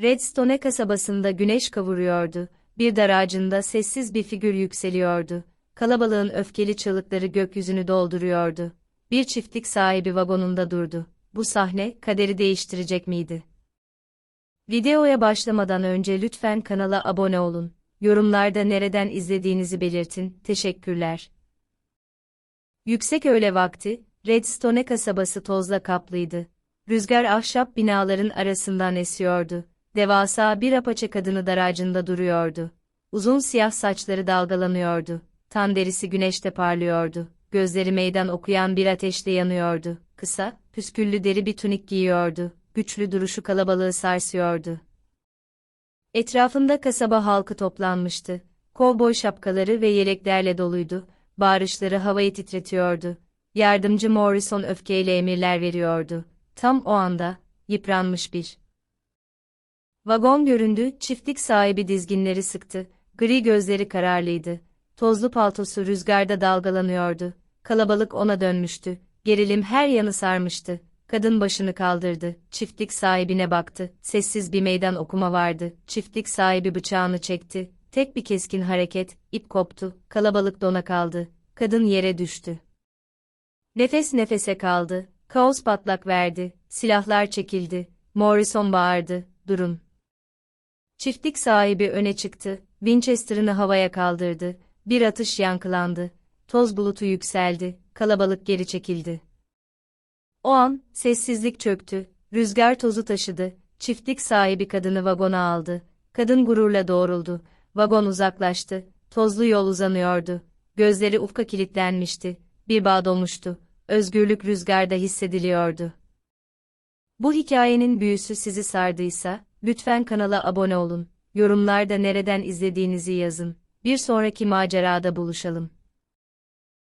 Redstone kasabasında güneş kavuruyordu. Bir dar ağacında sessiz bir figür yükseliyordu. Kalabalığın öfkeli çığlıkları gökyüzünü dolduruyordu. Bir çiftlik sahibi vagonunda durdu. Bu sahne kaderi değiştirecek miydi? Videoya başlamadan önce lütfen kanala abone olun. Yorumlarda nereden izlediğinizi belirtin. Teşekkürler. Yüksek öğle vakti, Redstone kasabası tozla kaplıydı. Rüzgar ahşap binaların arasından esiyordu. Devasa bir apaçe kadını daracında duruyordu. Uzun siyah saçları dalgalanıyordu. Tan derisi güneşte parlıyordu. Gözleri meydan okuyan bir ateşte yanıyordu. Kısa, püsküllü deri bir tunik giyiyordu. Güçlü duruşu kalabalığı sarsıyordu. Etrafında kasaba halkı toplanmıştı. Kovboy şapkaları ve yeleklerle doluydu. Bağırışları havayı titretiyordu. Yardımcı Morrison öfkeyle emirler veriyordu. Tam o anda, yıpranmış bir Vagon göründü, çiftlik sahibi dizginleri sıktı, gri gözleri kararlıydı. Tozlu paltosu rüzgarda dalgalanıyordu. Kalabalık ona dönmüştü. Gerilim her yanı sarmıştı. Kadın başını kaldırdı. Çiftlik sahibine baktı. Sessiz bir meydan okuma vardı. Çiftlik sahibi bıçağını çekti. Tek bir keskin hareket, ip koptu. Kalabalık dona kaldı. Kadın yere düştü. Nefes nefese kaldı. Kaos patlak verdi. Silahlar çekildi. Morrison bağırdı. Durun. Çiftlik sahibi öne çıktı, Winchester'ını havaya kaldırdı, bir atış yankılandı, toz bulutu yükseldi, kalabalık geri çekildi. O an, sessizlik çöktü, rüzgar tozu taşıdı, çiftlik sahibi kadını vagona aldı, kadın gururla doğruldu, vagon uzaklaştı, tozlu yol uzanıyordu, gözleri ufka kilitlenmişti, bir bağ dolmuştu, özgürlük rüzgarda hissediliyordu. Bu hikayenin büyüsü sizi sardıysa, lütfen kanala abone olun. Yorumlarda nereden izlediğinizi yazın. Bir sonraki macerada buluşalım.